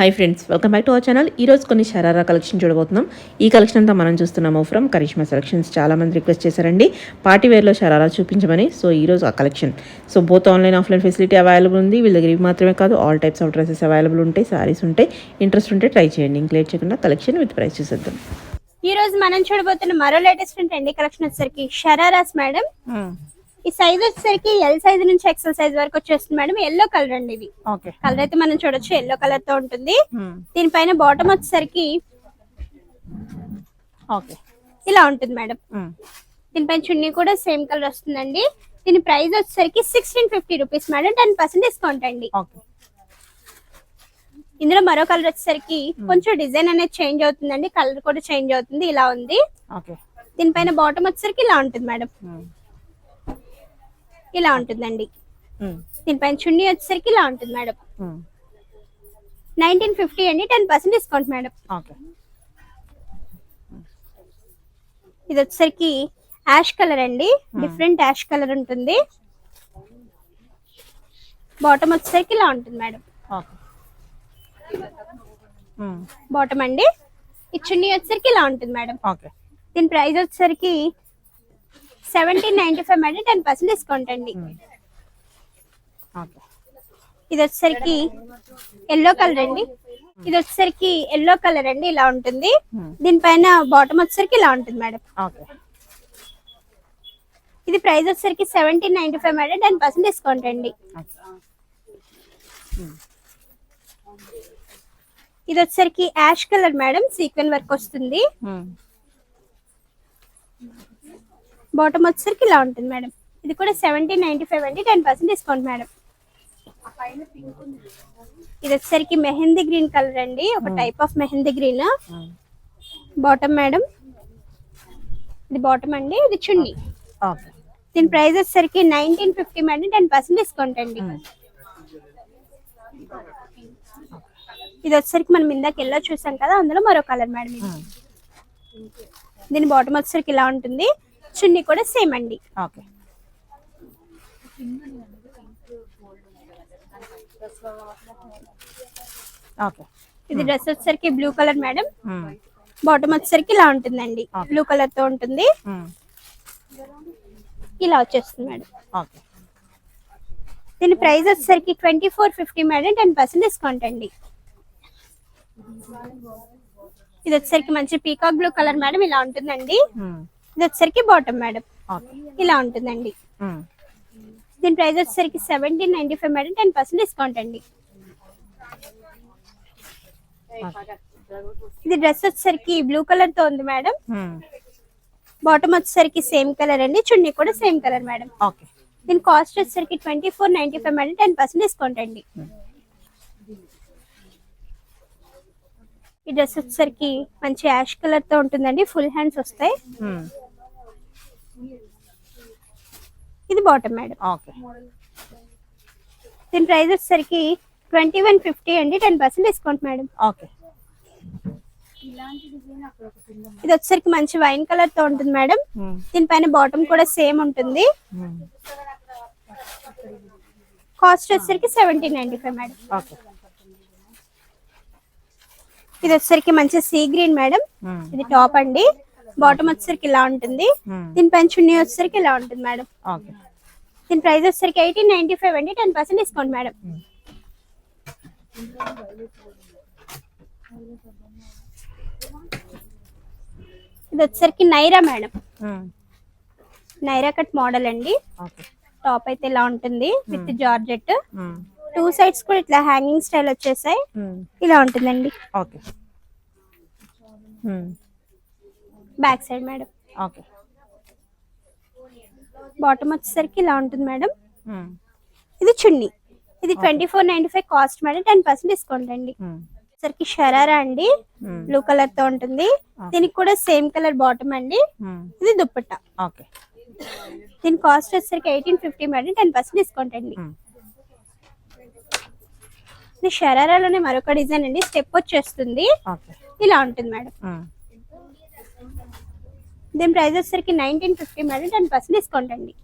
Hi friends welcome back to our channel ఈ రోజు కొన్ని షరారా కలెక్షన్ చూడబోతున్నాం. ఈ కలెక్షన్ అంతా మనం చూస్తున్నాము ఫ్రమ్ కరిష్మా సెలెక్షన్స్ చాలా మంది రిక్వెస్ట్ చేశారండి. పార్టీ వేర్లో షరారా చూపించమని. సో ఈ రోజు ఆ collection so both online offline facility available ఉంది. వీళ్ళ దగ్గర ఇవి మాత్రమే కాదు all types of dresses available ఉంటాయి సారీస్ ఉంటాయి. ఇంట్రెస్ట్ ఉంటే ట్రై చేయండి. ఇంక లేట్ చేయకుండా కలెక్షన్ విత్ ప్రైస్ చూసేద్దాం. ఈ రోజు మనం చూడబోతున్న మరో లేటెస్ట్ ట్రెండీ కలెక్షన్ వచ్చేసరికి షరారాస్ మేడం ఈ సైజ్ వచ్చేసరికి ఎల్ సైజ్ నుంచి ఎక్సెల్ సైజ్ వరకు వచ్చేస్తుంది మేడం. ఎల్లో కలర్ అండి ఇది. ఓకే కలర్ అయితే మనం చూడొచ్చు. ఎల్లో కలర్తో ఉంటుంది. దీనిపైన బాటమ్ వచ్చేసరికి ఓకే ఇలా ఉంటుంది మేడం. దీనిపైన చున్నీ కూడా సేమ్ కలర్ వస్తుందండి. దీని ప్రైస్ వచ్చేసరికి sixteen fifty rupees madam. Ten percent discount అండి. ఇందులో మరో కలర్ వచ్చేసరికి కొంచెం డిజైన్ అనేది చేంజ్ అవుతుందండి. కలర్ కూడా చేంజ్ అవుతుంది. ఇలా ఉంది. దీనిపైన బాటమ్ వచ్చేసరికి ఇలా ఉంటుంది మేడం. ఇలా ఉంటుందండి. దీనిపైన చున్నీ వచ్చేసరికి ఇలా ఉంటుంది మేడం. నైన్టీన్ ఫిఫ్టీ అండి టెన్ పర్సెంట్ డిస్కౌంట్ మేడం. ఇది వచ్చేసరికి యాష్ కలర్ అండి. డిఫరెంట్ యాష్ కలర్ ఉంటుంది. బాటమ్ వచ్చేసరికి ఇలా ఉంటుంది మేడం. బాటమ్ అండి. ఈ చున్నీ వచ్చేసరికి ఇలా ఉంటుంది మేడం. దీని ప్రైస్ వచ్చేసరికి seventeen ninety five madam ten percent discount అండి ఓకే ఇది వచ్చేసరికి ఎల్లో కలర్ అండి. ఇది వచ్చేసరికి ఎల్లో కలర్ అండి ఇలా ఉంటుంది. దీనిపైన బాటమ్ వచ్చేసరికి ఇలా ఉంటుంది మేడం. ఇది ప్రైస్ వచ్చేసరికి seventeen ninety five madam ten percent discount అండి. ఇది వచ్చేసరికి ash colour madam sequin work వస్తుంది. బాటమ్ వచ్చేసరికి ఇలా ఉంటుంది మేడం. ఇది కూడా సెవెంటీన్ నైన్టీ ఫైవ్ అండి టెన్ పర్సెంట్ డిస్కౌంట్ మేడం. ఇది వచ్చేసరికి మెహందీ గ్రీన్ కలర్ అండి ఒక type of mehndi green. Bottom madam. ఇది బాటమ్ అండి ఇది చున్నీ. దీని ప్రైస్ వచ్చేసరికి nineteen fifty madam ten percent discount అండి. ఇది వచ్చేసరికి మనం ఇందాక ఎల్లో చూసాం కదా అందులో మరో కలర్ మేడం ఇది. దీని బాటమ్ వచ్చేసరికి ఇలా ఉంటుంది. చున్నీ కూడా సేమ్ అండి. ఓకే. ఓకే. ఇది డ్రెస్ వచ్చేసరికి బ్లూ కలర్ మేడం. బాటమ్ వచ్చేసరికి ఇలా ఉంటుందండి బ్లూ కలర్తో ఉంటుంది. ఇలా వచ్చేస్తుంది మేడం. ఓకే దీని ప్రైస్ వచ్చేసరికి twenty four fifty madam. Ten percent discount అండి. ఇది వచ్చేసరికి మంచి పీకాక్ బ్లూ కలర్ మేడం. ఇలా ఉంటుందండి. ఇది వచ్చేసరికి బాటమ్ మేడం ఇలా ఉంటుందండి. దీని ప్రైస్ వచ్చేసరికి seventeen ninety five madam ten percent discount అండి ఇది డ్రెస్ వచ్చేసరికి బ్లూ కలర్తో ఉంది మేడం బాటమ్ వచ్చేసరికి సేమ్ కలర్ అండి. చున్నీ కూడా సేమ్ కలర్ మేడం దీని కాస్ట్ వచ్చేసరికి twenty four ninety five madam ten percent discount అండి ఈ డ్రెస్ వచ్చేసరికి మంచి యాష్ కలర్తో ఉంటుందండి. ఫుల్ హ్యాండ్స్ వస్తాయి. ఇది బాటమ్ మేడం ఓకే. దీని ప్రైస్ వచ్చేసరికి ట్వంటీ వన్ ఫిఫ్టీ అండి. Ten percent discount madam okay. ఇది వచ్చేసరికి మంచి వైన్ కలర్తో ఉంటుంది మేడం దీనిపైన బాటమ్ కూడా సేమ్ ఉంటుంది. కాస్ట్ వచ్చేసరికి seventeen ninety five madam okay. ఇది వచ్చేసరికి మంచి సీ గ్రీన్ మేడం. ఇది టాప్ అండి. బాటమ్ వచ్చేసరికి ఇలా ఉంటుంది. దీనిపైన చున్నీ వచ్చేసరికి ఇలా ఉంటుంది మేడం. దీని ప్రైస్ వచ్చేసరికి ఎయిటీన్ నైన్టీ ఫైవ్ అండి. Ten percent discount madam. ఇది వచ్చేసరికి Naira madam. Naira cut model అండి. టాప్ అయితే ఇలా ఉంటుంది విత్ జార్జెట్. టూ సైడ్స్ కూడా ఇట్లా హ్యాంగింగ్ స్టైల్ వచ్చేసాయి. ఇలా ఉంటుందండి. Okay. Back side madam. Okay. Bottom వచ్చేసరికి ఇలా ఉంటుంది మేడం. ఇది చున్నీ. ఇది twenty four ninety five cost madam. Ten percent discount అండి. సరికి షరారా అండి. బ్లూ కలర్తో ఉంటుంది. దీనికి కూడా సేమ్ కలర్ బాటమ్ అండి. ఇది దుప్పట్టా. ఓకే. దీని కాస్ట్ వచ్చేసరికి eighteen fifty madam. Ten percent discount అండి. ఇది షరారాలోనే మరొక డిజైన్ అండి స్టెప్ వచ్చేస్తుంది. ఇలా ఉంటుంది మేడం. దీని ప్రైస్ వచ్చేసరికి nineteen fifty madam ten percent discount అండి.